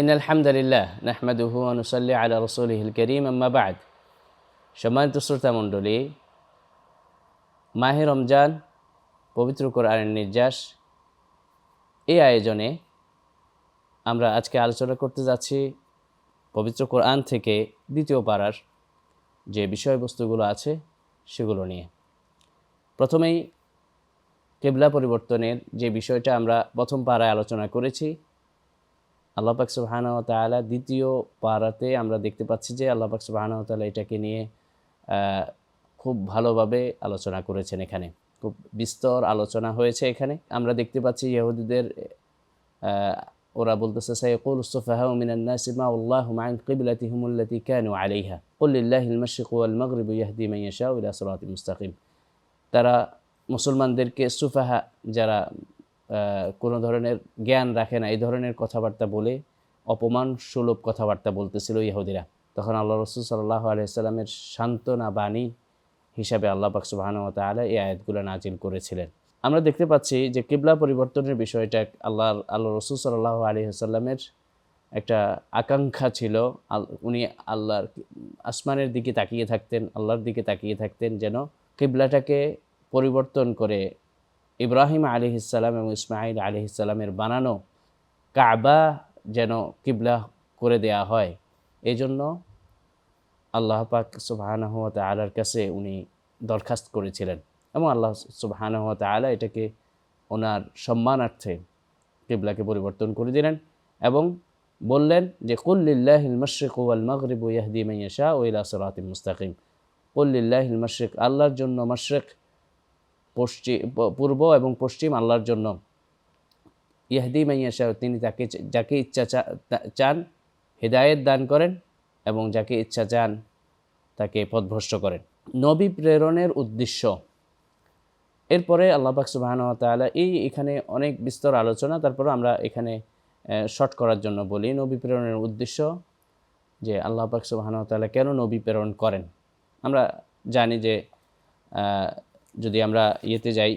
In আলহামদুলিল্লাহ নাহমাদুহু অনুসল্লি আলা রসুলহিল করিম আম্মা সম্মানিত শ্রোতা মণ্ডলী, মাহে রমজান, পবিত্র কোরআনের নির্যাস এই আয়োজনে আমরা আজকে আলোচনা করতে যাচ্ছি পবিত্র কোরআন থেকে দ্বিতীয় পাড়ার যে বিষয়বস্তুগুলো আছে সেগুলো নিয়ে। প্রথমেই কেবলা পরিবর্তনের যে বিষয়টা আমরা প্রথম পাড়ায় আলোচনা করেছি আল্লাহ পাক সুবাহানা তালা দ্বিতীয় পাড়াতে আমরা দেখতে পাচ্ছি যে আল্লাহ পাক সুবাহানা তালা এটাকে নিয়ে খুব ভালোভাবে আলোচনা করেছেন এখানে। খুব বিস্তর আলোচনা হয়েছে এখানে। আমরা দেখতে পাচ্ছি ইহুদিদের ওরা বলতেছে সাইকুল সুফাহা মিনান নাসি মা আল্লাহু মা'আন কিবলাতিহিম আল্লাতী কানু আলাইহা। কুল লিল্লাহিল মাশরিকু ওয়াল মাগরিবু ইয়াহদি মান ইয়াশাউ ইলা সিরাতিন মুস্তাকিম। তারা মুসলমানদেরকে সুফাহা, যারা কোনো ধরনের জ্ঞান রাখে না। এই ধরনের কথাবার্তা বলে অপমান সুলভ কথাবার্তা বলতেছিল ইহুদিরা। তখন আল্লাহ রসুল সাল্লাহ আলাইসাল্লামের সান্ত্বনা বাণী হিসাবে আল্লাহ পাক সুবাহানু তাআলা এই আয়াতগুলো নাজিল করেছিলেন। আমরা দেখতে পাচ্ছি যে কিবলা পরিবর্তনের বিষয়টা আল্লাহ আল্লাহ রসুল সাল্লাহ আলী আসাল্লামের একটা আকাঙ্ক্ষা ছিল। আল- উনি আল্লাহর আসমানের দিকে তাকিয়ে থাকতেন, আল্লাহর দিকে তাকিয়ে থাকতেন যেন কিবলাটাকে পরিবর্তন করে ইব্রাহিম আলী ইসাল্লাম এবং ইসমাইল আলী ইসাল্লামের বানানো কাবা যেন কিবলা করে দেয়া হয়। এই জন্য আল্লাহ পাক সুবাহানহ তালার কাছে উনি দরখাস্ত করেছিলেন এবং আল্লাহ সুবাহানহ তালা এটাকে ওনার সম্মানার্থে কিবলাকে পরিবর্তন করে দিলেন এবং বললেন যে কুল্লিল্লাহিল মশরিক ওয়াল মগরিব ইয়াহদি মাইয়াশা ও ইলা সিরাতিম মুস্তাকিম। কুল্লিল্লাহিল মশরিক, আল্লাহর জন্য মশরিক পশ্চিম পূর্ব এবং পশ্চিম আল্লাহর জন্য। ইয়াহদি মাইয়াশা তিনি তাকে যাকে ইচ্ছা চান, হেদায়েত দান করেন এবং যাকে ইচ্ছা চান, তাকে পথভ্রষ্ট করেন। নবী প্রেরণের উদ্দেশ্য। এরপরে আল্লাহ পাক সুবাহান তাআলা এই, এখানে অনেক বিস্তর আলোচনা, তারপরে আমরা এখানে শর্ট করার জন্য বলি নবী প্রেরণের উদ্দেশ্য, যে আল্লাহ পাক সুবাহান তাআলা কেন নবী প্রেরণ করেন। আমরা জানি যে যদি আমরা ইয়েতে যাই,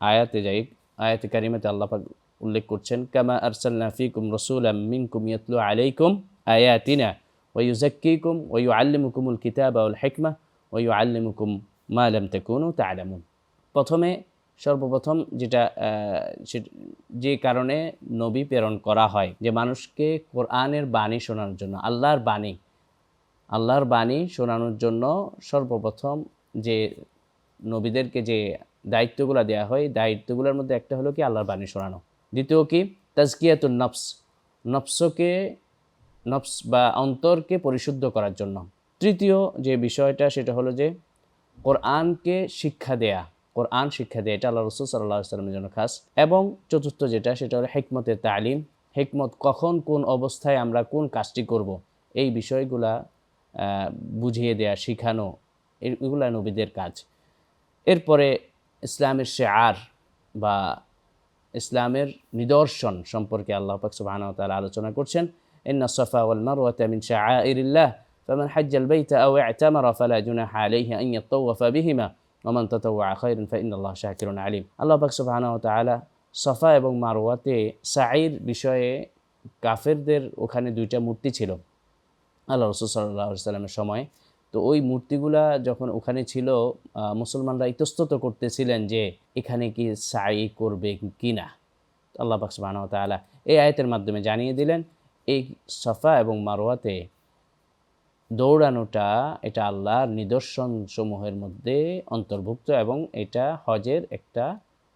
আয়াতে যাই, আয়াতে কারিমাতে আল্লাপাক উল্লেখ করছেন, কামা আরসালনা ফিকুম রসুলাম মিনকুম ইয়াতলু আলাইকুম আয়াতিনা ওয়ুজাক্কিকুম ওয়ুআল্লিমুকুমুল কিতাবা ওয়াল হিকমা ওয়ুআল্লিমুকুম মা লাম তাকুনু তা'লামুন। প্রথমে, সর্বপ্রথম যেটা যে কারণে নবী প্রেরণ করা হয়, যে মানুষকে কোরআনের বাণী শোনানোর জন্য, আল্লাহর বাণী আল্লাহর বাণী শোনানোর জন্য সর্বপ্রথম যে নবীদেরকে যে দায়িত্বগুলো দেওয়া হয় দায়িত্বগুলোর মধ্যে একটা হলো কি, আল্লাহর বাণী শোনানো। দ্বিতীয় কি, তাজকিয়াতুন নফস, নফসকে, নফস বা অন্তরকে পরিশুদ্ধ করার জন্য। তৃতীয় যে বিষয়টা, সেটা হলো যে কোরআনকে শিক্ষা দেয়া, কোরআন শিক্ষা দেয়া, এটা আল্লাহ রসুল সাল্লাহ সাল্লামের জন্য খাস। এবং চতুর্থ যেটা, সেটা হলো হেকমতের তালিম। হেকমত কখন, কোন অবস্থায় আমরা কোন কাজটি করব, এই বিষয়গুলা বুঝিয়ে দেয়া, শিখানো এগুলা নবীদের কাজ। এরপরে ইসলামের শেয়ার বা ইসলামের নিদর্শন সম্পর্কে আল্লাহ পাক সুবহানাহু ওয়া তাআলা আলোচনা করছেন। ইন্না সাফা ওয়াল মারওয়াতা মিন শাআইরিল্লাহ, ফামান হাজ্জা আল বাইতা আও ইতামারা ফালা জুনাহা আলাইহি আন ইয়াতাওয়াফা বিহিমা ওমান তাতাওয়া খায়রান ফাইন্নাল্লাহ শাকিরুন আলিম। আল্লাহ পাক সুবহানাহু ওয়া তাআলা সাফা এবং মারওয়াতে সাঈর বিষয়ে কাফেরদের ওখানে দুইটা মূর্তি ছিল। আল্লাহ রসুল সাল্লাহ সাল্লামের সময় তো ওই মূর্তিগুলা যখন ওখানে ছিল মুসলমানরা ইতস্তত করতেছিলেন যে এখানে কি সাই করবে কি না আল্লাহ সুবহানাহু ওয়া এই আয়তের মাধ্যমে জানিয়ে দিলেন, এই সফা এবং মারোয়াতে দৌড়ানোটা এটা আল্লাহর নিদর্শন সমূহের মধ্যে অন্তর্ভুক্ত এবং এটা হজের একটা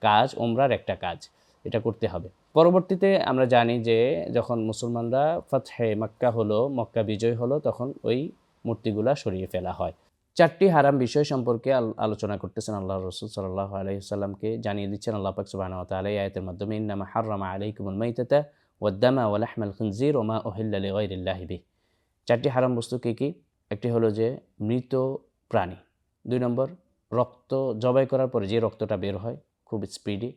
কাজ ওমরার একটা কাজ, এটা করতে হবে। পরবর্তীতে আমরা জানি যে যখন মুসলমানরা ফতহে মক্কা হলো, মক্কা বিজয় হলো, তখন ওই মূর্তিগুলা সরিয়ে ফেলা হয়। চারটি হারাম বিষয় সম্পর্কে আল- আলোচনা করতেছেন আল্লাহ রসুল সাল্লাহ আলাইসাল্লামকে জানিয়ে দিচ্ছেন আল্লাহ পাক সুবাহ তাআলা এই আয়াতের মাধ্যমে, ইন্নামা হাররামা আলাইকুমুল মাইতাতা ওয়াদ্দামা ওয়া লাহমাল খিনজির ওমা উহিল্লা লিগাইরিল্লাহি বিহি। চারটি হারাম বস্তু কী কী? একটি হলো যে মৃত প্রাণী। দুই নম্বর, রক্ত জবাই করার পরে যে রক্তটা বের হয়, খুব স্পিডি,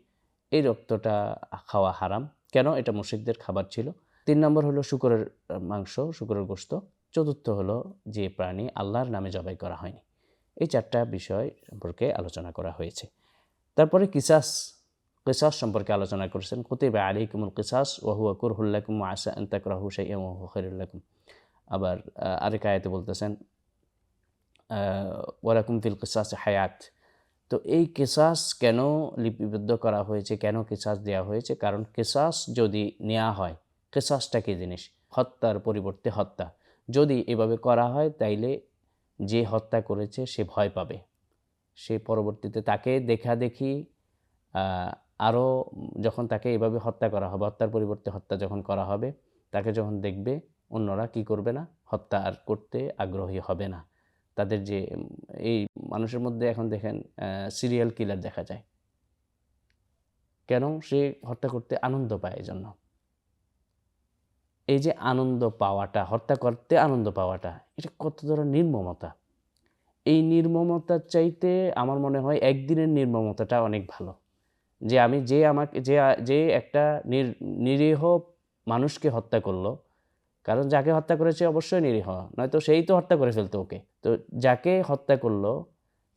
এই রক্তটা খাওয়া হারাম। কেন? এটা মুশরিকদের খাবার ছিল। তিন নম্বর হলো শুকরের মাংস, শুকরের গোস্ত চতুর্থ হলো যে প্রাণী আল্লাহর নামে জবাই করা হয়নি। এই চারটা বিষয় সম্পর্কে আলোচনা করা হয়েছে। তারপরে কিসাস কিসাস সম্পর্কে আলোচনা করেছেন। কুতিবা আলাইকুমুল কিসাস ওয়াহুয়া কুরহুল্লাকুম আসা আন্তাকরাহু শাইআ ওয়া হুয়া খায়রুল্লাকুম আবার আরেক আয়াতে বলতেছেন ওয়ালাকুম ফিল কিসাস হায়াত। তো এই কেসাস কেন লিপিবদ্ধ করা হয়েছে, কেন কেসাস দেওয়া হয়েছে? কারণ কেসাস যদি নেওয়া হয়, কেসাসটা কি জিনিস? হত্যার পরিবর্তে হত্যা। যদি এভাবে করা হয়, তাইলে যে হত্যা করেছে সে ভয় পাবে। সে পরবর্তীতে তাকে দেখা দেখি আরও যখন তাকে এভাবে হত্যা করা হবে, হত্যার পরিবর্তে হত্যা যখন করা হবে, তাকে যখন দেখবে, অন্যরা কি করবে না? হত্যা আর করতে আগ্রহী হবে না। তাদের যে এই মানুষের মধ্যে এখন দেখেন সিরিয়াল কিলার দেখা যায়। কেন? সে হত্যা করতে আনন্দ পায় জন্য এই যে আনন্দ পাওয়াটা, হত্যা করতে আনন্দ পাওয়াটা, এটা কত ধরনের নির্মমতা? এই নির্মমতার চাইতে আমার মনে হয় একদিনের নির্মমতাটা অনেক ভালো। যে আমি যে আমাকে, যে যে একটা নির, নিরীহ মানুষকে হত্যা করল, কারণ যাকে হত্যা করেছে অবশ্যই নিরীহ, নয়তো সেই তো হত্যা করে ফেলতো ওকে। তো যাকে হত্যা করল,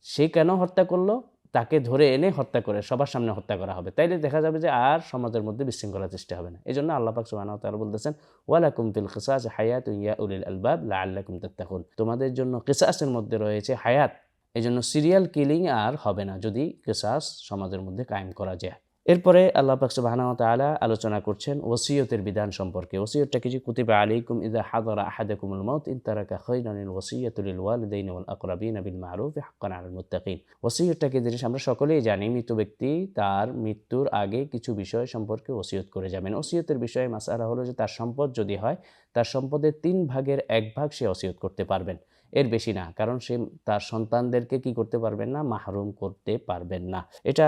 সে কেন হত্যা করল? তাকে ধরে এনে হত্যা করে, সবার সামনে হত্যা করা হবে। তাইলে দেখা যাবে যে আর সমাজের মধ্যে বিশৃঙ্খলা সৃষ্টি হবে না। এই জন্য আল্লাহ পাক সুবাহ তাআলা বলতেছেন, ওয়ালাকুম ফিল কিসাস হায়াত ইয়া উলিল আলবাব লা লাআল্লাকুম তাত্তাকুন। তোমাদের জন্য কিসাসের মধ্যে রয়েছে হায়াত। এই জন্য সিরিয়াল কিলিং আর হবে না যদি কিসাস সমাজের মধ্যে কায়েম করা যায়। এরপরে আল্লাহ পাক সুবহানাহু ওয়া তাআলা আলোচনা করছেন ওসিয়তের বিধান সম্পর্কে। ওসিয়তটা কি যে কুতিবা আলাইকুম ইযা হাদারা আহাদাকুমুল মাউত ইন তারাকা খায়রানিল ওসিয়াতু লিল ওয়ালিদাইনি ওয়াল আকরাবিন বিল মারুফ হাক্কান আলাল মুত্তাকিন। ওসিয়তটা কি জিনিস আমরা সকলেই জানি, মৃত ব্যক্তি তার মৃত্যুর আগে কিছু বিষয় সম্পর্কে ওসিয়ত করে যাবেন। ওসিয়তের বিষয়ে মাসালা হলো যে তার সম্পদ যদি হয়, তার সম্পদের তিন ভাগের এক ভাগ সে ওসিয়ত করতে পারবেন। এর বেশি না, কারণ সে তার সন্তানদেরকে কি করতে পারবেন না? মাহরুম করতে পারবেন না। এটা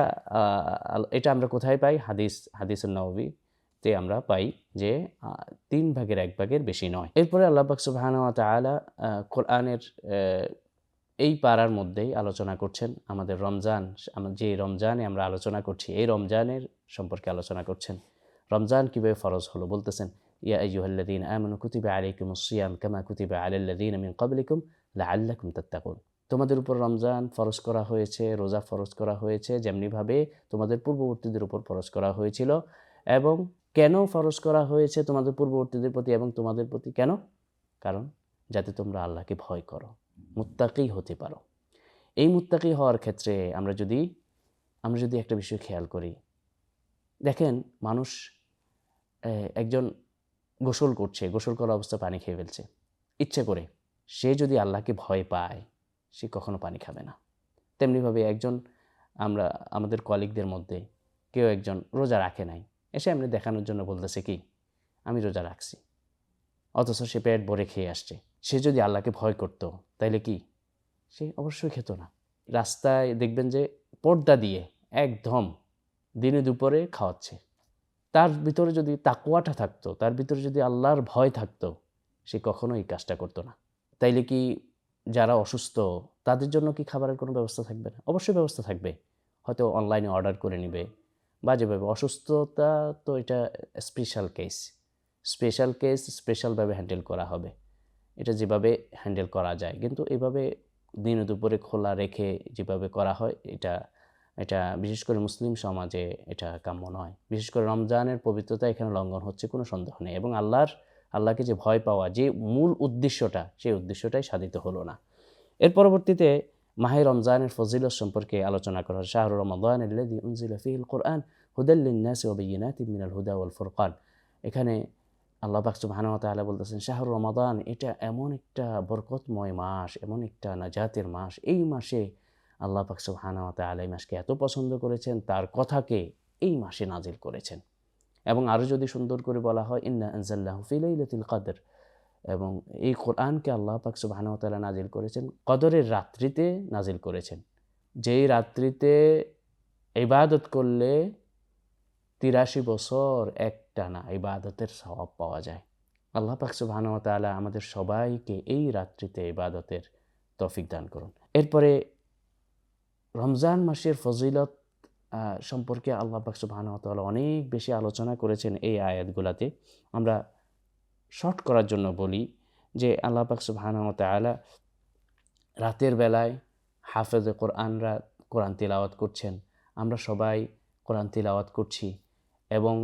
এটা আমরা কোথায় পাই? হাদিস হাদিসুল নবী তে আমরা পাই যে তিন ভাগের এক ভাগের বেশি নয়। এরপরে আল্লাহ সুবহানাহু ওয়া কোরআনের এই পাড়ার মধ্যেই আলোচনা করছেন আমাদের রমজান। যে রমজানে আমরা আলোচনা করছি, এই রমজানের সম্পর্কে আলোচনা করছেন। রমজান কীভাবে ফরজ হলো বলতেছেন? ইয়া আইয়ুহাল্লাযীন আমানু কুতিবা আলাইকুমুস সিয়াম কামা কুতিবা আলাল্লাযীনা মিন ক্বাবলিকুম লাআল্লাকুম তাত্তাকুন তোমাদের উপর রমজান ফরজ করা হয়েছে, রোজা ফরজ করা হয়েছে, যেমনিভাবে তোমাদের পূর্ববর্তীদের উপর ফরজ করা হয়েছিল। এবং কেন ফরজ করা হয়েছে তোমাদের পূর্ববর্তীদের প্রতি এবং তোমাদের প্রতি কেন? কারণ যাতে তোমরা আল্লাহকে ভয় করো, মুত্তাকি হতে পারো। এই মুত্তাকি হওয়ার ক্ষেত্রে আমরা যদি আমরা যদি একটা বিষয় খেয়াল করি। দেখেন, মানুষ একজন গোসল করছে, গোসল করা অবস্থা পানি খেয়ে ফেলছে। ইচ্ছে করে। সে যদি আল্লাহকে ভয় পায়, সে কখনো পানি খাবে না। তেমনিভাবে একজন আমরা, আমাদের কলিগদের মধ্যে কেউ একজন রোজা রাখে নাই। এসে এমনি দেখানোর জন্য বলতেছে কি, আমি রোজা রাখছি। অথচ সে পেট ভরে খেয়ে আসছে। সে যদি আল্লাহকে ভয় করতো, তাইলে কি? সে অবশ্যই খেত না। রাস্তায় দেখবেন যে পর্দা দিয়ে একদম দিনে দুপুরে খাওয়াচ্ছে। তার ভিতরে যদি তাকুয়াটা থাকতো, তার ভিতরে যদি আল্লাহর ভয় থাকতো, সে কখনো এই কাজটা করতো না। তাইলে কি যারা অসুস্থ, তাদের জন্য কি খাবারের কোনো ব্যবস্থা থাকবে না? অবশ্যই ব্যবস্থা থাকবে। হয়তো অনলাইনে অর্ডার করে নেবে। বা যেভাবে, অসুস্থতা তো এটা স্পেশাল কেস স্পেশাল কেস স্পেশালভাবে হ্যান্ডেল করা হবে। এটা যেভাবে হ্যান্ডেল করা যায়। কিন্তু এভাবে দিন দুপুরে খোলা রেখে যেভাবে করা হয়, এটা এটা বিশেষ করে মুসলিম সমাজে এটা কাম্য নয়। বিশেষ করে রমজানের পবিত্রতা এখানে লঙ্ঘন হচ্ছে কোনো সন্দেহ নেই এবং আল্লাহর, আল্লাহকে যে ভয় পাওয়া, যে মূল উদ্দেশ্যটা, সেই উদ্দেশ্যটাই সাধিত হলো না। এর পরবর্তীতে মাহে রমজানের ফজিলত সম্পর্কে আলোচনা করা হয়। শাহরুর রমাদান কুরআন হুদাল লিন-নাসি ওয়া বায়িনাতিন মিনাল হুদা ওয়াল ফুরকান। এখানে আল্লাহ সুবহানাহু ওয়া বলতেছেন শাহরুর রমাদান এটা এমন একটা বরকতময় মাস, এমন একটা নাজাতের মাস। এই মাসে আল্লাহ পাক সুবহানাহু ওয়া তাআলা এই মাসকে এত পছন্দ করেছেন, তার কথাকে এই মাসে নাজিল করেছেন। এবং আরও যদি সুন্দর করে বলা হয়, ইন্না আনজাল্লাহু ফি লাইলাতুল কদর। এবং এই কোরআনকে আল্লাহ পাক তাআলা নাজিল করেছেন, কদরের রাত্রিতে নাজিল করেছেন। যেই রাত্রিতে ইবাদত করলে তিরাশি বছর একটানা ইবাদতের স্বভাব পাওয়া যায়। আল্লাহ পাক তাআলা আমাদের সবাইকে এই রাত্রিতে ইবাদতের তৌফিক দান করুন। এরপরে রমজান মাসের ফজিলত সম্পর্কে আল্লাহ সুবহানাহু ওয়া অনেক বেশি আলোচনা করেছেন এই আয়াতগুলাতে। আমরা শর্ট করার জন্য বলি যে আল্লাহ পাক সুবহানাহু ওয়া রাতের বেলায় হাফেজে কোরআনরা কোরআন তিলাওয়াত করছেন। আমরা সবাই কোরআন তিলাওয়াত করছি এবং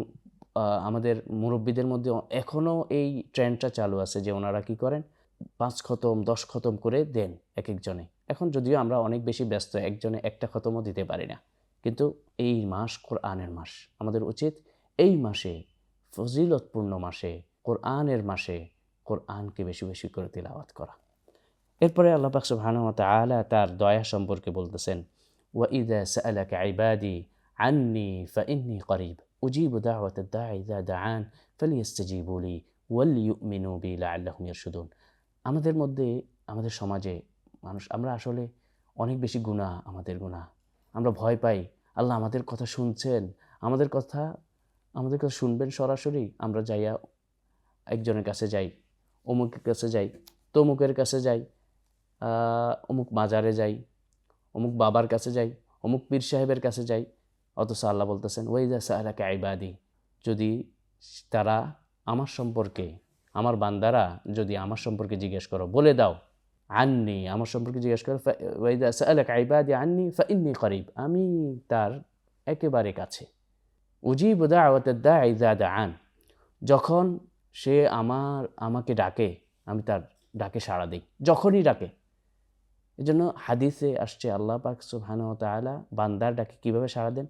আমাদের মুরব্বীদের মধ্যে এখনও এই ট্রেন্ডটা চালু আছে যে ওনারা কি করেন? পাঁচ খতম, দশ খতম করে দেন এক একজনে এখন যদিও আমরা অনেক বেশি ব্যস্ত, একজনে একটা খতমও দিতে পারি না। কিন্তু এই মাস কোরআনের মাস, আমাদের উচিত এই মাসে, ফজিলতপূর্ণ মাসে, কোরআনের মাসে কোরআনকে বেশি বেশি করে তিলাওয়াত করা। এরপরে আল্লাহ পাক সুবহানাহু তাআলা তার দয়া সম্পর্কে বলতেছেন, ওয়া ইযা সাআলাকা ইবাদি আন্নি ফাইন্নী করিব, উজিবু দাওয়াতাদ দাঈ ইযা দাআন ফালিয়াস্তাজিবু লি ওয়ালিয়ুমিনু বি লাআল্লাহুম ইয়ারশুদুন আমাদের মধ্যে, আমাদের সমাজে মানুষ, আমরা আসলে অনেক বেশি গুনাহ, আমাদের গুনাহ। আমরা ভয় পাই, আল্লাহ আমাদের কথা শুনছেন, আমাদের কথা আমাদের কথা শুনবেন সরাসরি, আমরা যাইয়া একজনের কাছে যাই, অমুকের কাছে যাই, তমুকের কাছে যাই অমুক মাজারে যাই, অমুক বাবার কাছে যাই, অমুক পীর সাহেবের কাছে যাই, অথচ আল্লাহ বলতেছেন, ওয়াইদা সাহারাকে আইবাদি যদি তারা আমার সম্পর্কে, আমার বান্দারা যদি আমার সম্পর্কে জিজ্ঞেস করো, বলে দাও। আননি আমার সম্পর্কে জিজ্ঞেস করো ফা- ওয়াইদা আইবাদি আননি ফাইন্নি করিব আমি তার একেবারে কাছে উজিব দা দাওয়াতদা ইজা আন যখন সে আমার, আমাকে ডাকে, আমি তার ডাকে সাড়া দিই, যখনই ডাকে। এই জন্য হাদিসে আসছে, আল্লাহ পাক সুবহান তাআলা বান্দার ডাকে কীভাবে সাড়া দেন?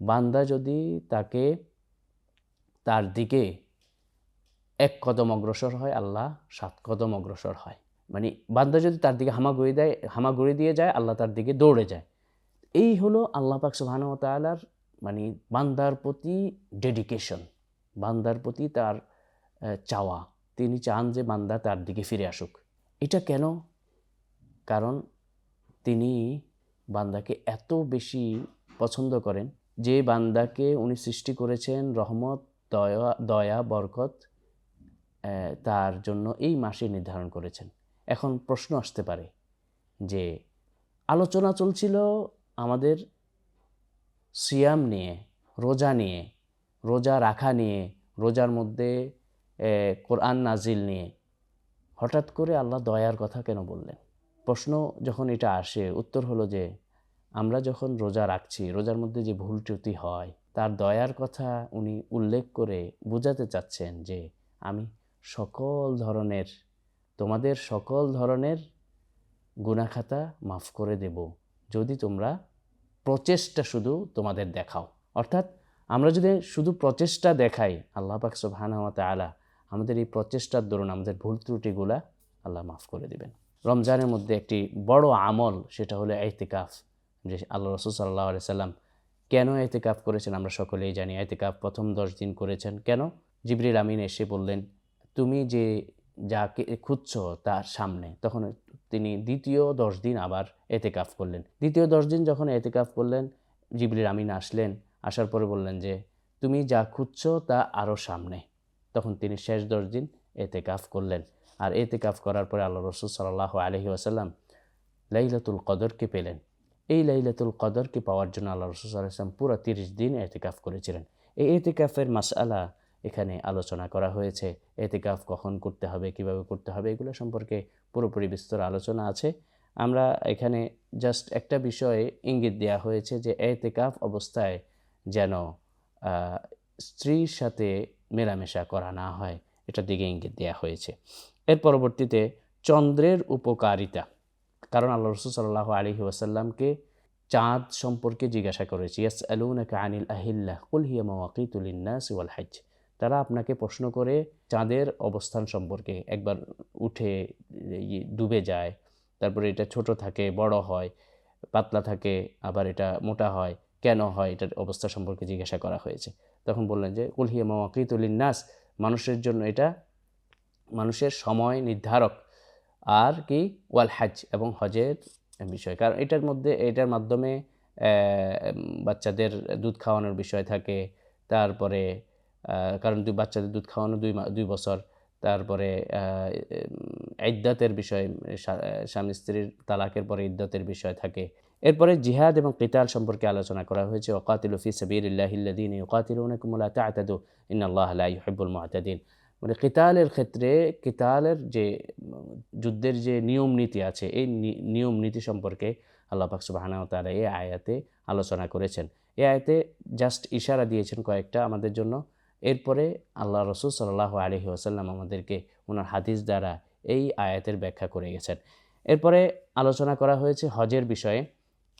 বান্দা যদি তাকে তার দিকে এক কদম অগ্রসর হয়, আল্লাহ সাত কদম অগ্রসর হয়। মানে বান্দা যদি তার দিকে হামাগুড়ি দেয় হামাগুড়ি দিয়ে যায়, আল্লাহ তার দিকে দৌড়ে যায়। এই হলো আল্লাহ পাক সুবহান তাআলার মানে বান্দার প্রতি ডেডিকেশন বান্দার প্রতি তার চাওয়া। তিনি চান যে বান্দা তার দিকে ফিরে আসুক। এটা কেন? কারণ তিনি বান্দাকে এত বেশি পছন্দ করেন যে বান্দাকে উনি সৃষ্টি করেছেন রহমত, দয়া দয়া, বরকত তার জন্য এই মাসে নির্ধারণ করেছেন। এখন প্রশ্ন আসতে পারে যে, আলোচনা চলছিল আমাদের সিয়াম নিয়ে, রোজা নিয়ে, রোজা রাখা নিয়ে, রোজার মধ্যে কোরআন নাজিল নিয়ে। হঠাৎ করে আল্লাহ দয়ার কথা কেন বললেন? প্রশ্ন যখন এটা আসে, উত্তর হলো যে, আমরা যখন রোজা রাখছি, রোজার মধ্যে যে ভুল ত্রুটি হয়, তার দয়ার কথা উনি উল্লেখ করে বোঝাতে চাচ্ছেন যে, আমি সকল ধরনের তোমাদের সকল ধরনের গুনাখাতা মাফ করে দেব, যদি তোমরা প্রচেষ্টা শুধু তোমাদের দেখাও। অর্থাৎ আমরা যদি শুধু প্রচেষ্টা দেখাই, আল্লাহ পাক সুবহানাহু ওয়া তাআলা আমাদের এই প্রচেষ্টার দরুন আমাদের ভুল ত্রুটিগুলা আল্লাহ মাফ করে দিবেন। রমজানের মধ্যে একটি বড় আমল, সেটা হলো এতেকাফ, যে আল্লাহ রসুল সাল্লাহ আলি সাল্লাম কেন এতেকাফ করেছেন আমরা সকলেই জানি। এতেকাফ প্রথম দশ দিন করেছেন। কেন? জিবরিল আমিন এসে বললেন, তুমি যে যাকে খুঁজছো তার সামনে। তখন তিনি দ্বিতীয় দশ দিন আবার এতেকাফ করলেন। দ্বিতীয় দশ দিন যখন এতেকাফ করলেন, জিবরিল আমিন আসলেন, আসার পরে বললেন যে, তুমি যা খুঁজছো তা আরও সামনে। তখন তিনি শেষ দশ দিন এতেকাফ করলেন। আর এতেকাফ করার পরে আল্লাহ রসুল সাল্লাহ আলহি আসাল্লাম লাইলাতুল কদরকে পেলেন। এই লাইলাতুল কদরকে পাওয়ার জন্য আল্লাহ রসুল সাল্লাম পুরো তিরিশ দিন এতেকাফ করেছিলেন। এই এতেকাফের মাসআলা এখানে আলোচনা করা হয়েছে। এতেকাফ কখন করতে হবে, কীভাবে করতে হবে, এগুলো সম্পর্কে পুরোপুরি বিস্তর আলোচনা আছে। আমরা এখানে জাস্ট একটা বিষয়ে ইঙ্গিত দেওয়া হয়েছে যে এতেকাফ অবস্থায় যেন স্ত্রীর সাথে মেলামেশা করা না হয়। এটার দিকে ইঙ্গিত দেওয়া হয়েছে। এর পরবর্তীতে চন্দ্রের উপকারিতা। কারণ আল্লাহ রসুল সাল্লাহ আলহি ওয়াসাল্লামকে চাঁদ সম্পর্কে জিজ্ঞাসা করেছি। ইয়াস আলুনাকা আনিল আহিল্লাহ কুল হিয়া মাওয়াকিতুল ইন্নাস ওয়াল হাজ তারা আপনাকে প্রশ্ন করে চাঁদের অবস্থান সম্পর্কে। একবার উঠে ডুবে যায়, তারপরে এটা ছোট থাকে, বড় হয়, পাতলা থাকে, আবার এটা মোটা হয়, কেন হয়, এটার অবস্থা সম্পর্কে জিজ্ঞাসা করা হয়েছে। তখন বললেন যে কুলহিয়া মাওয়াকিতুল ইন্নাস মানুষের জন্য এটা মানুষের সময় নির্ধারক। আর কি, ওয়াল হাজ এবং হজের বিষয়। কারণ এটার মধ্যে, এটার মাধ্যমে বাচ্চাদের দুধ খাওয়ানোর বিষয় থাকে, তারপরে কারণ দুই বাচ্চাদের দুধ খাওয়ানো দুই দুই বছর। তারপরে ইদ্দাতের বিষয় স্বামী স্ত্রীর তালাকের পরে ইদ্দাতের বিষয় থাকে। এরপরে জিহাদ এবং কিতাল সম্পর্কে আলোচনা করা হয়েছে। ওকাতিল ফি সাবিলিল্লাহিল্লাদিন ইউকাতিলুনাকুম লা তা'তাদু ইন্নাল্লাহ লা ইউহিব্বুল মু'তাদিন। মানে কিতালের ক্ষেত্রে, কিতালের যে, যুদ্ধের যে নিয়ম নীতি আছে, এই নিয়ম নীতি সম্পর্কে আল্লাহ পাক সুবহানাহু তাআলা এই আয়াতে আলোচনা করেছেন। এ আয়াতে জাস্ট ইশারা দিয়েছেন কয়েকটা আমাদের জন্য। এরপরে আল্লাহ রসুল সাল্লাহ আলহি আসাল্লাম আমাদেরকে ওনার হাদিস দ্বারা এই আয়াতের ব্যাখ্যা করে গেছেন। এরপরে আলোচনা করা হয়েছে হজের বিষয়ে।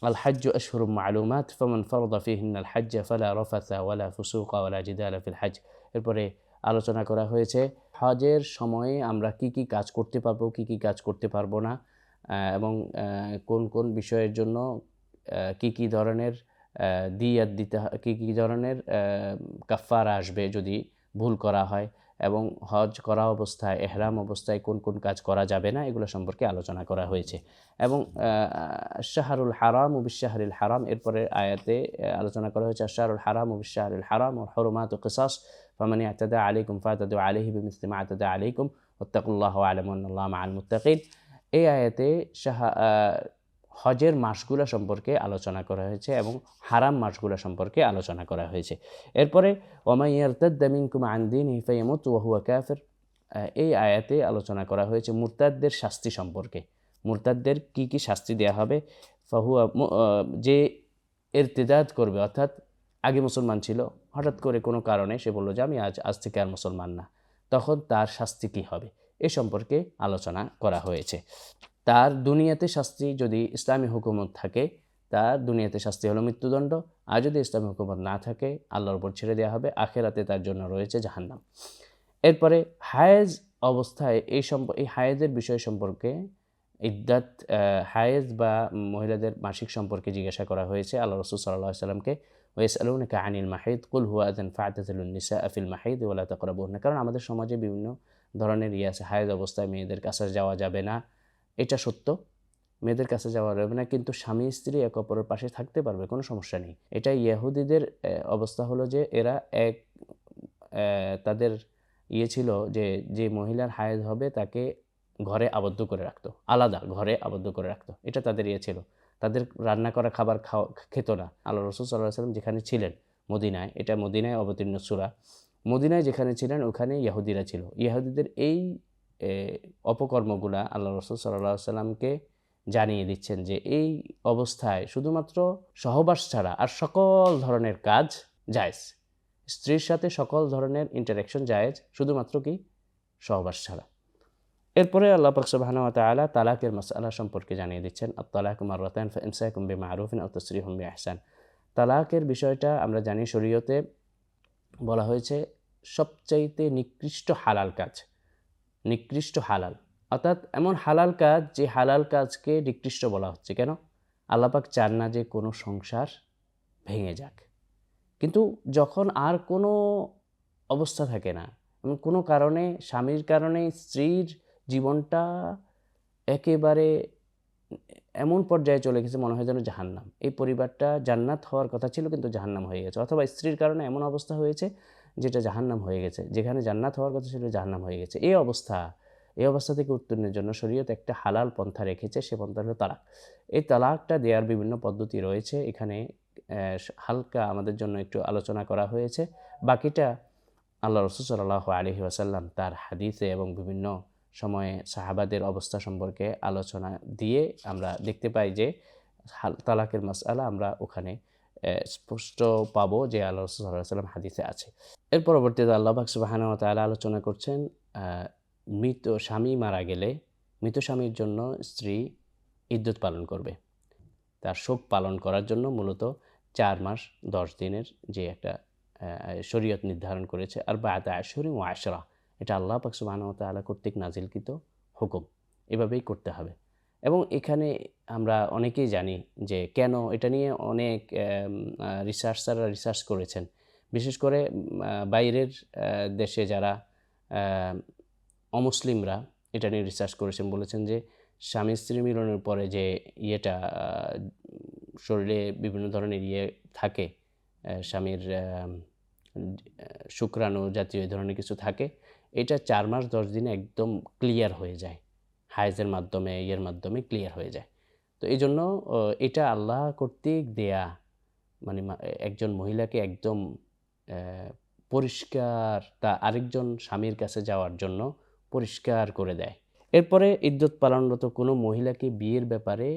আল হাজ্য আশহুরুম মালুমাত, ফমন ফরদা ফিহিন আল হাজ্জ ফালা রফাসা ওয়ালা ফুসুকা ওয়ালা জিদালা ফিল হাজ এরপরে আলোচনা করা হয়েছে হজের সময়ে আমরা কি কি কাজ করতে পারব, কি কি কাজ করতে পারব না এবং কোন কোন বিষয়ের জন্য কি কি ধরনের দিয়াত দিতে কী কী ধরনের কাফার আসবে যদি ভুল করা হয় এবং হজ করা অবস্থায়, এহরাম অবস্থায় কোন কোন কাজ করা যাবে না, এগুলো সম্পর্কে আলোচনা করা হয়েছে। এবং শাহরুল হারাম ও বিশ্বাহরুল হারাম, এরপরে আয়াতে আলোচনা করা হয়েছে শাহরুল হারাম ও বিশ্বাহরুল হারাম ও হরমাত ও কিসাস, ফামানি আতাদা আলাইকুম ফাতাদু আলিহি বিমিসলিমা আতাদা আলাইকুম ওত্তাকুল্লাহ আলমুল্লাহ মাল মুত্তাকিন। এই আয়াতে শাহ হজের মাসগুলো সম্পর্কে আলোচনা করা হয়েছে এবং হারাম মাসগুলো সম্পর্কে আলোচনা করা হয়েছে। এরপরে ওমাইয়ারতাদ্দামিনকুম আন্দিন হিফাইমত ওয়াহুয়া কাফের এই আয়াতে আলোচনা করা হয়েছে মুরতাদদের শাস্তি সম্পর্কে। মুরতাদদের কি কি শাস্তি দেওয়া হবে? ফাহুয়া যে এরতেদাদ করবে, অর্থাৎ আগে মুসলমান ছিল, হঠাৎ করে কোনো কারণে সে বলল যে, আমি আজ আজ থেকে আর মুসলমান না তখন তার শাস্তি কী হবে? এ সম্পর্কে আলোচনা করা হয়েছে। তার দুনিয়াতে শাস্তি যদি ইসলামী হুকুমত থাকে, তার দুনিয়াতে শাস্তি হলো মৃত্যুদণ্ড। আর যদি ইসলামী হুকুমত না থাকে, আল্লাহর উপর ছেড়ে দেওয়া হবে, আখেরাতে তার জন্য রয়েছে জাহান্নাম। এরপরে হায়েজ অবস্থায় এই সম্প, এই হায়েজের বিষয় সম্পর্কে ইদ্দাত হায়েজ বা মহিলাদের মাসিক সম্পর্কে জিজ্ঞাসা করা হয়েছে। আল্লাহ রসুল সাল্লাহ সাল্লামকে ওয়েস ওয়েসালুনকা আনিল মাহিদ কুল হুয়া আদান ফাতাজুলনিসা আফিল মাহিদ ওলা তকরাবুন্না কারণ আমাদের সমাজে বিভিন্ন ধরনের ইয়ে আছে। হায়েজ অবস্থায় মেয়েদের কাছে যাওয়া যাবে না। এটা সত্য। মেয়েদের কাছে যাওয়া যাবে না, কিন্তু স্বামী, স্ত্রী এক অপরের পাশে থাকতে পারবে, কোনো সমস্যা নেই। এটা ইয়াহুদিদের অবস্থা হলো যে এরা এক তাদের ইয়ে ছিল যে যে মহিলার হায়েজ হবে তাকে ঘরে আবদ্ধ করে রাখতো, আলাদা ঘরে আবদ্ধ করে রাখতো। এটা তাদের ইয়ে ছিল। তাদের রান্না করা খাবার খাওয়া খেত না। আল্লাহ রসুল সাল্লাহ সাল্লাম যেখানে ছিলেন, মদিনায়, এটা মদিনায় অবতীর্ণ সুরা, মদিনায় যেখানে ছিলেন ওখানে ইয়াহুদিরা ছিল। ইয়াহুদিদের এই অপকর্মগুলা আল্লাহ রসুল সাল্লাহ সাল্লামকে জানিয়ে দিচ্ছেন যে এই অবস্থায় শুধুমাত্র সহবাস ছাড়া আর সকল ধরনের কাজ জায়জ। স্ত্রীর সাথে সকল ধরনের ইন্টারাকশন জায়েজ, শুধুমাত্র কি? সহবাস ছাড়া। এরপরে আল্লাহ পাকসবাহানা তালা তালাকের মশালা সম্পর্কে জানিয়ে দিচ্ছেন, আত্তালাক মারতান ইমসাকুম বে মারুফিন ও তসরিহম বে আহসান তালাকের বিষয়টা আমরা জানি শরীয়তে বলা হয়েছে সবচাইতে নিকৃষ্ট হালাল কাজ। নিকৃষ্ট হালাল। অর্থাৎ এমন হালাল কাজ, যে হালাল কাজকে নিকৃষ্ট বলা হচ্ছে। কেন? আল্লাপাক চান না যে কোনো সংসার ভেঙে যাক। কিন্তু যখন আর কোনো অবস্থা থাকে না কোনো কারণে, স্বামীর কারণে, স্ত্রীর জীবনটা একেবারে এমন পর্যায়ে চলে গেছে, মনে হয় যেন জাহান্নাম। এই পরিবারটা জান্নাত হওয়ার কথা ছিল, কিন্তু জাহান্নাম হয়ে গেছে। অথবা স্ত্রীর কারণে এমন অবস্থা হয়েছে যেটা জাহান্নাম হয়ে গেছে। যেখানে জান্নাত হওয়ার কথা ছিল জাহান্নাম হয়ে গেছে। এই অবস্থা এই অবস্থা থেকে উত্তীর্ণের জন্য শরীয়ত একটা হালাল পন্থা রেখেছে, সে পন্থা হলো তালাক। এই তালাকটা দেওয়ার বিভিন্ন পদ্ধতি রয়েছে। এখানে হালকা আমাদের জন্য একটু আলোচনা করা হয়েছে। বাকিটা আল্লাহ রসুল সাল্লাহ আলহি আসাল্লাম তার হাদিসে এবং বিভিন্ন সময়ে সাহাবাদের অবস্থা সম্পর্কে আলোচনা দিয়ে আমরা দেখতে পাই যে তালাকের মাসালা আমরা ওখানে স্পষ্ট পাবো যে আল্লাহ রসুল্লাহ সাল্লাম হাদিসে আছে। এর পরবর্তীতে আল্লাহ বাকসুবাহানা তালা আলোচনা করছেন মৃত স্বামী মারা গেলে মৃত স্বামীর জন্য স্ত্রী ইদ্যুৎ পালন করবে। তার শোক পালন করার জন্য মূলত চার মাস, দশ দিনের যে একটা শরীয়ত নির্ধারণ করেছে, আর বা আতা আশরি ও আশরা। এটা আল্লাহ পাকসুবাহ তালা কর্তৃক নাজিলকৃত হুকুম। এভাবেই করতে হবে। এবং এখানে আমরা অনেকেই জানি যে কেন এটা নিয়ে অনেক রিসার্চাররা রিসার্চ করেছেন। বিশেষ করে বাইরের দেশে যারা অমুসলিমরা এটা নিয়ে রিসার্চ করেছেন, বলেছেন যে স্বামী স্ত্রী মিলনের পরে যে ইয়েটা শরীরে বিভিন্ন ধরনের ইয়ে থাকে স্বামীর শুক্রাণু জাতীয় এই ধরনের কিছু থাকে, এটা চার মাস দশ দিনে একদম ক্লিয়ার হয়ে যায়। হাইজের মাধ্যমে, ইয়ের মাধ্যমে ক্লিয়ার হয়ে যায়। তো এই জন্য এটা আল্লাহ কর্তৃক দেয়া মানে একজন মহিলাকে একদম পরিষ্কার তা আরেকজন স্বামীর কাছে যাওয়ার জন্য পরিষ্কার করে দেয়। এরপরে ইদ্যুৎ পালনরত কোনো মহিলাকে বিয়ের ব্যাপারে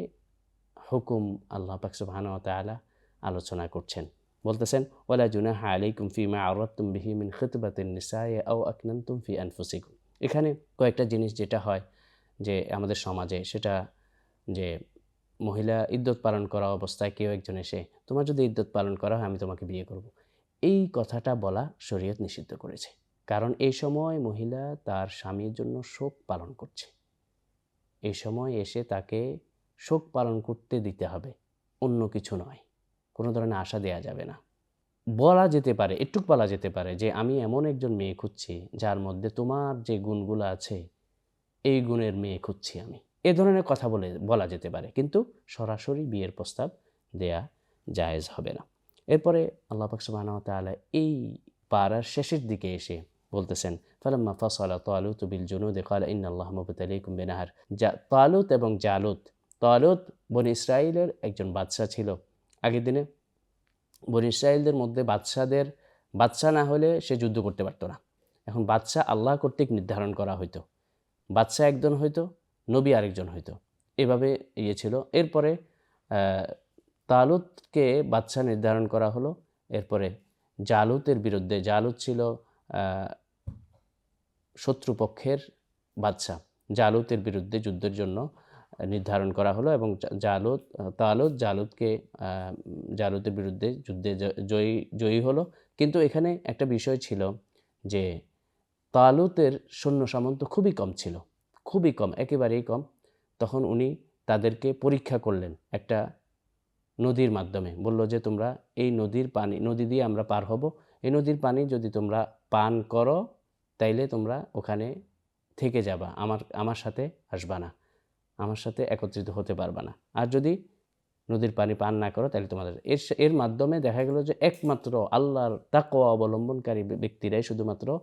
হুকুম আল্লাহ পাকসুবাহানা তালা আলোচনা করছেন। বলতেছেন ওলা জুনাহা আলাইকুম ফিমা আরাতুম বিহি মিন খিতবাতিন নিসায়ে আও আকনান্তুম ফি আনফুসিকুম। এখানে কয়েকটা জিনিস যেটা হয় যে আমাদের সমাজে, সেটা যে মহিলা ইদ্যত পালন করা অবস্থায় কেউ একজন এসে, তোমার যদি ইদ্যত পালন করা হয়, আমি তোমাকে বিয়ে করব। এই কথাটা বলা শরীয়ত নিষিদ্ধ করেছে। কারণ এই সময় মহিলা তার স্বামীর জন্য শোক পালন করছে। এই সময় এসে তাকে শোক পালন করতে দিতে হবে। অন্য কিছু নয়। কোনো ধরনের আশা দেয়া যাবে না। বলা যেতে পারে একটুক বলা যেতে পারে যে, আমি এমন একজন মেয়ে খুঁজছি, যার মধ্যে তোমার যে গুণগুলো আছে, এই গুণের মেয়ে খুঁজছি আমি। এ ধরনের কথা বলে, বলা যেতে পারে। কিন্তু সরাসরি বিয়ের প্রস্তাব দেয়া জায়েজ হবে না। এরপরে আল্লাহ পাক সুবহানাহু তাআলা এই পাড়ার শেষের দিকে এসে বলতেছেন, ফালাম্মা ফাসালা তালুত বিল জুনুদি, ক্বালা ইন্নাল্লাহ মুবতালিকুম বিনাহার। যা তালুত এবং জালুত, তালুত বনি ইসরাইলের একজন বাদশা ছিল। আগের দিনে বনি ইসরায়েলদের মধ্যে বাদশাদের বাদশা না হলে সে যুদ্ধ করতে পারতো না। এখন বাদশা আল্লাহ কর্তৃক নির্ধারণ করা হইতো। বাদশা একজন হইতো নবী আরেকজন হইতো এভাবে ইয়ে ছিল। এরপরে তালুতকে বাদশা নির্ধারণ করা হলো। এরপরে জালুতের বিরুদ্ধে, জালুত ছিল শত্রুপক্ষের বাদশা জালুতের বিরুদ্ধে যুদ্ধের জন্য নির্ধারণ করা হলো এবং জালুত, তালুত জালুতকে জালুতের বিরুদ্ধে যুদ্ধে জয়ী জয়ী হলো। কিন্তু এখানে একটা বিষয় ছিল যে, তালুতের সৈন্য সামন্ত খুবই কম ছিল। খুবই কম, একেবারেই কম। তখন উনি তাদেরকে পরীক্ষা করলেন একটা নদীর মাধ্যমে। বলল যে, তোমরা এই নদীর পানি, নদী দিয়ে আমরা পার হব। এই নদীর পানি যদি তোমরা পান করো, তাইলে তোমরা ওখানে থেকে যাবা। আমার আমার সাথে আসবা না। আমার সাথে একত্রিত হতে পারবা না। আর যদি নদীর পানি পান না করো তাহলে তোমাদের এর এর মাধ্যমে দেখা গেল যে, একমাত্র আল্লাহর তাকওয়া অবলম্বনকারী ব্যক্তিরাই শুধুমাত্র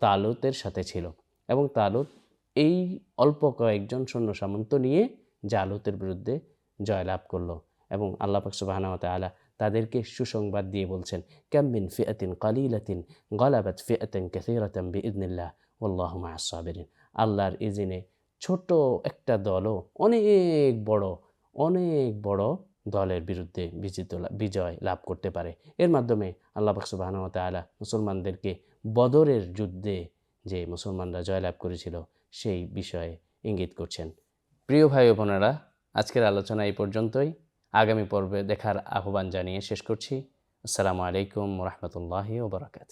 তালুতের সাথে ছিল। এবং তালুত এই অল্প কয়েকজন সৈন্য সামন্ত নিয়ে জালুতের বিরুদ্ধে জয়লাভ করল এবং আল্লাহ পাক সুবহানাহু ওয়া তাআলা তাদেরকে সুসংবাদ দিয়ে বলছেন কামিন ফিআতিন কালিলাতিন গলাবাত ফিআতান কাসীরাতান বিইذنিল্লাহ ওয়াল্লাহু মাআস সাবিরিন। আল্লাহর ইজিনে ছোট একটা দলও, অনেক বড় অনেক বড় দলের বিরুদ্ধে বিজিত বিজয় লাভ করতে পারে। এর মাধ্যমে আল্লাহ ওয়া তাআলা মুসলমানদেরকে বদরের যুদ্ধে যে মুসলমানরা জয়লাভ করেছিল সেই বিষয়ে ইঙ্গিত করছেন। প্রিয় ভাই বোনেরা, আজকের আলোচনা এই পর্যন্তই। আগামী পর্বে দেখার আহ্বান জানিয়ে শেষ করছি। আসসালামু আলাইকুম রহমতুল্লাহি ওবরাকাত